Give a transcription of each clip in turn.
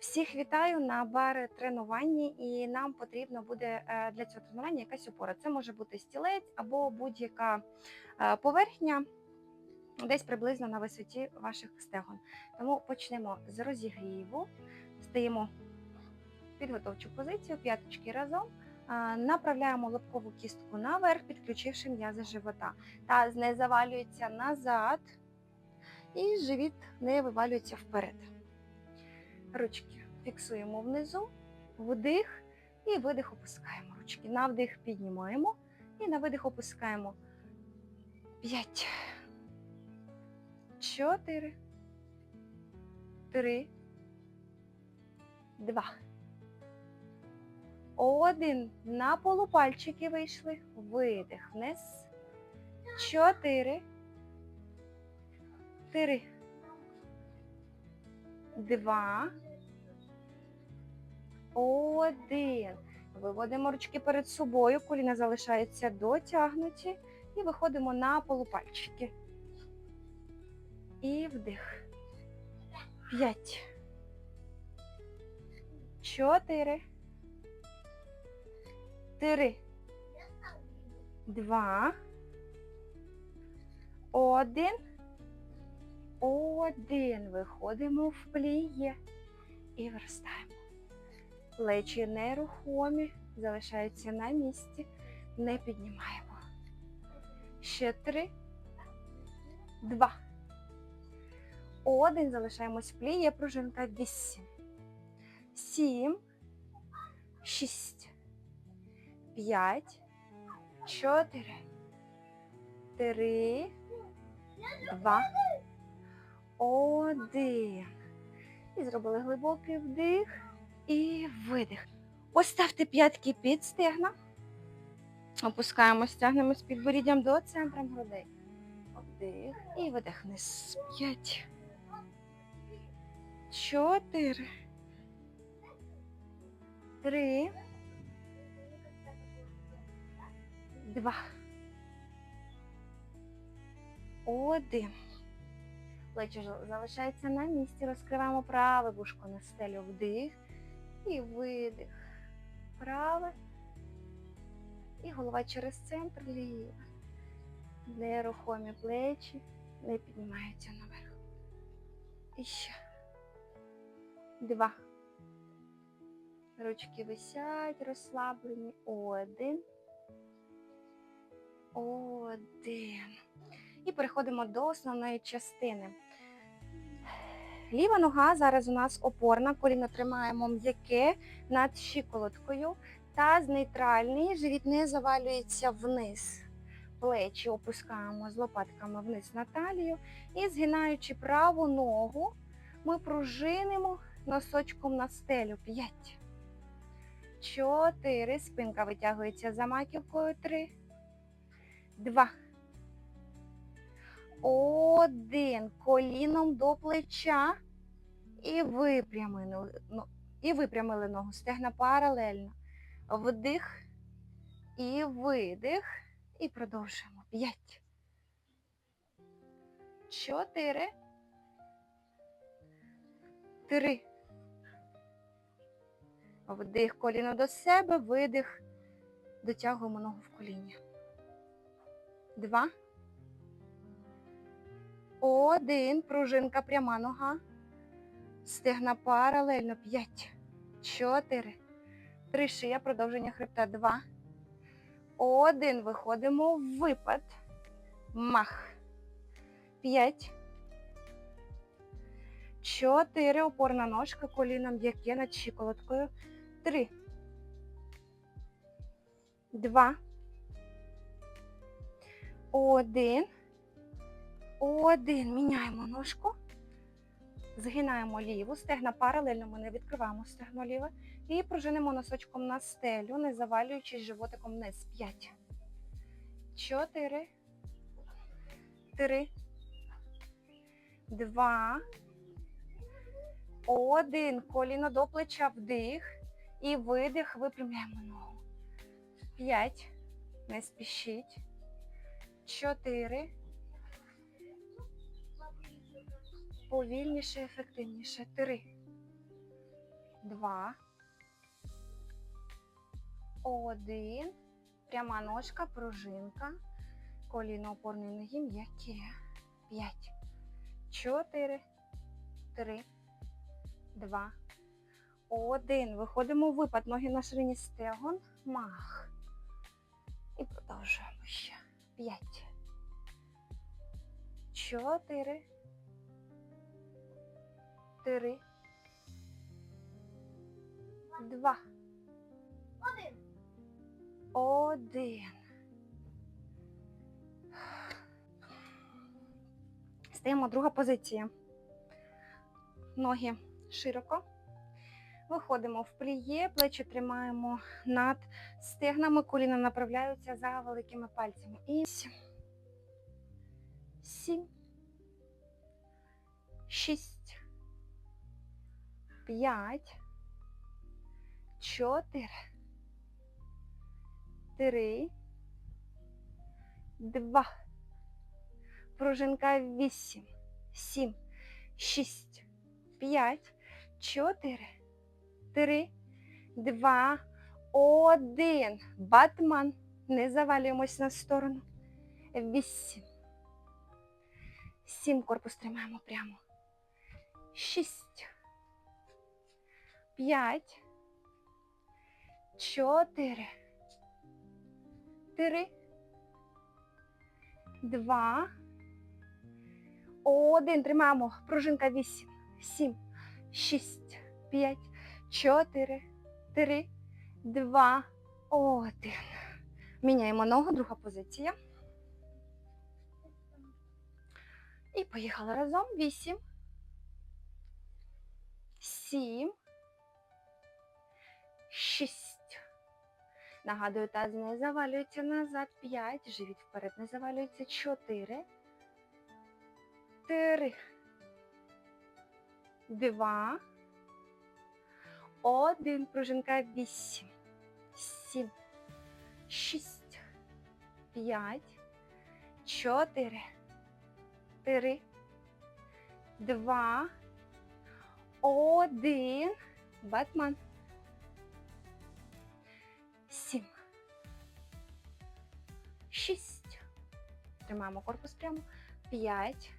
Всіх вітаю на бар тренуванні, і нам потрібно буде е, для цього тренування якась опора. Це може бути стілець або будь-яка е, поверхня, десь приблизно на висоті ваших стегон. Тому почнемо з розігріву. Стаємо підготовчу позицію, п'яточки разом. Е, Направляємо лобкову кістку наверх, підключивши м'язи живота. Таз не завалюється назад, і живіт не вивалюється вперед. Ручки фіксуємо внизу, вдих і видих опускаємо ручки. На вдих піднімаємо і на видих опускаємо. П'ять. Чотири. Три. Два. Один. На полупальчики вийшли. Видих вниз. Чотири. Три. Два. Один. Виводимо ручки перед собою, коліна залишаються дотягнуті. І виходимо на полупальчики. І вдих. П'ять. Чотири. Три. Два. Один. Один. Виходимо в пліє. І виростаємо. Плечі нерухомі, залишаються на місці, не піднімаємо. Ще три, два. Один. Залишаємось в пліє. Пружинка вісім. Сім. Шість. П'ять. Чотири. Три. Два. Один. І зробили глибокий вдих і видих. Поставте п'ятки під стегна. Опускаємось, тягнемо з підборіддям до центру грудей. Вдих і видих вниз. П'ять. Чотири. Три. Два. Один. Плечі залишається на місці. Розкриваємо праве вушко на стелю. Вдих і видих. Праве. І голова через центр ліве. Нерухомі плечі не піднімаються наверх. І ще. Два. Ручки висять, розслаблені. Один. Один. І переходимо до основної частини. Ліва нога зараз у нас опорна, коліно тримаємо м'яке над щиколоткою. Таз нейтральний, живіт не завалюється вниз. Плечі опускаємо з лопатками вниз на талію. І згинаючи праву ногу, ми пружинимо носочком на стелю. П'ять. Чотири. Спинка витягується за маківкою. Три. Два. Один. Коліном до плеча. І випрямили, ну, і випрямили ногу. Стегна паралельно. Вдих і видих. І продовжуємо. П'ять. Чотири. Три. Вдих коліно до себе, видих. Дотягуємо ногу в коліні. Два. Один. Пружинка пряма нога. Стегна паралельно. П'ять. Чотири. Три. Шия. Продовження хребта. Два. Один. Виходимо випад. Мах. П'ять. Чотири. Опорна ножка. Коліном м'яке над щиколоткою. Три. Два. Один. Один. Міняємо ножку. Згинаємо ліву, стегна паралельно, ми не відкриваємо стегно ліве. І пружинимо носочком на стелю, не завалюючись животиком вниз. П'ять. Чотири. Три. Два. Один. Коліно до плеча вдих. І видих. Випрямляємо ногу. П'ять. Не спішіть. Чотири. Повільніше, ефективніше. Три. два, один. Пряма ножка, пружинка. Коліно опорної ноги м'яке. П'ять, чотири, три, два, один. Виходимо в випад. Ноги на ширині стегон. Мах. І продовжуємо ще. П'ять. Чотири. Три. Два. Один. Один. Стаємо друга позиція. Ноги широко. Виходимо в пліє, плечі тримаємо над стегнами, коліна направляються за великими пальцями. І сім. Сім. Шість. П'ять. Чотири три, два. Пружинка вісім, сім, шість, п'ять, чотири, три, два, один. Батман. Не завалюємось на сторону. Вісім. Сім. Корпус тримаємо прямо. Шість. П'ять. Чотири три, два, один. Тримаємо. Пружинка вісім, сім, шість, п'ять, чотири, три, два, один. Міняємо ногу, друга позиція. І поїхали разом. Вісім. Сім. Шість. Нагадую, таз не завалюється назад. 5. Живіт вперед не завалюється. 4. 3. 2. 1. Пружинка 8. 7. 6. 5. 4. 3. 2. 1. Батман. 6. Тримаємо корпус прямо. 5.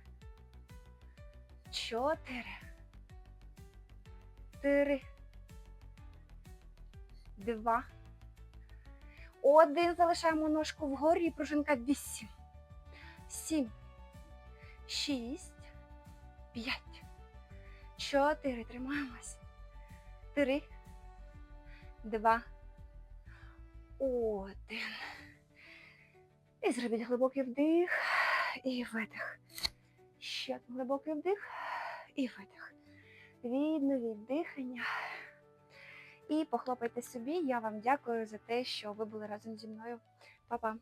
4. 3. 2. 1. Залишаємо ножку вгорі пружинка 8. 7. 6. 5. 4. Тримаємось. 3. 2. Один. І зробіть глибокий вдих і видих. Ще один глибокий вдих і видих. Відновіть дихання. І похлопайте собі. Я вам дякую за те, що ви були разом зі мною. Па-па!